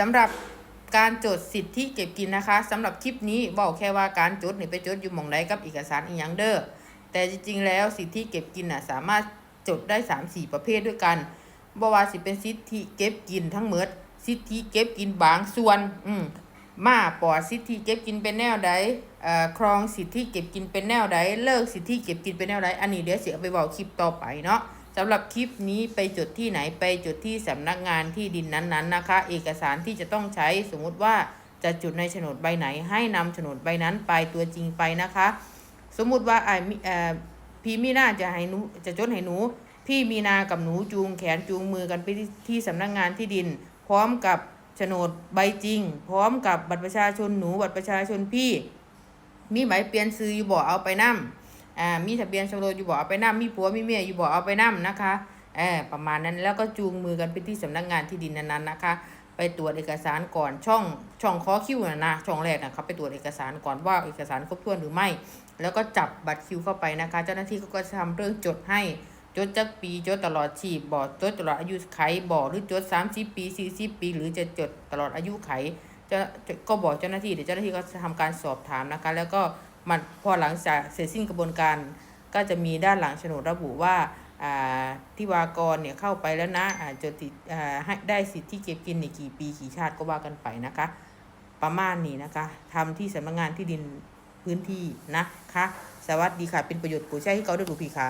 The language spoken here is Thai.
สำหรับการจดสิทธิเก็บกินนะคะสำหรับคลิปนี้บอกแค่ว่าการจดนี่ไปจดอยู่หม่องใดกับเอกสารอีหยังเด้อแต่จริงๆแล้วสิทธิเก็บกินน่ะสามารถจดได้ 3 4 ประเภทด้วยกันบ่ว่าสิเป็นสิทธิเก็บกินทั้งหมดสิทธิเก็บกินบางส่วนอืมมาปอดสิทธิเก็บกินเป็นแนวใดเอ่อครองสิทธิเก็บกินเป็นแนวใดเลิกสิทธิเก็บกินเป็นแนวใดอันนี้เดี๋ยวเสียไปบอกคลิปต่อไปเนาะ สำหรับคลิปนี้ไปจดที่ไหนไปจดที่สำนักงานที่ดินนั้นๆนะคะ เอกสารที่จะต้องใช้สมมุติว่าจะจุดในโฉนดใบไหน ให้นำโฉนดใบนั้นไปตัวจริงไปนะคะ สมมุติว่าไอ้พี่มีนาจะให้หนูจะจดให้หนู พี่มีนากับหนูจูงแขนจูงมือกันไปที่ที่สำนักงานที่ดิน พร้อมกับโฉนดใบจริง พร้อมกับบัตรประชาชนหนูบัตรประชาชนพี่ มีใบเปลี่ยนซื้ออยู่บ่อเอาไปนํ อ่ามีทะเบียนสมรสอยู่บ่เอาไปนํมีผัวมีเมียอยู่บ่เอาไปนํนะคะเออประมาณนั้นแล้วก็จูงมือกันไปที่สำนักงานที่ดินนั้นๆนะคะ ไปตรวจเอกสารก่อนช่องช่องขอคิวนะนะช่องแรกนะครับไปตรวจเอกสารก่อนว่าเอกสารครบถ้วนหรือไม่ แล้วก็จับบัตรคิวเข้าไปนะคะ เจ้าหน้าที่เขาก็จะทำเรื่องจดให้จดจักปีจดตลอดชีพบ่จดตลอดอายุไขบ่หรือจด30ปี40ปี หรือจะจดตลอดอายุไขจะก็บอกเจ้าหน้าที่เดี๋ยวเจ้าหน้าที่ก็จะทำการสอบถามนะคะ แล้วก็ มันพอหลังจากเสร็จสิ้นกระบวนการ ก็จะมีด้านหลังโฉนดระบุว่าที่วากรเนี่ยเข้าไปแล้วนะจดติดให้ได้สิทธิเก็บกินในกี่ปีกี่ชาติก็ว่ากันไปนะคะ ประมาณนี้นะคะทำที่สำนักงานที่ดินพื้นที่นะคะ สวัสดีค่ะ เป็นประโยชน์ผู้ใช้ให้เขาได้ดูพีค่ะ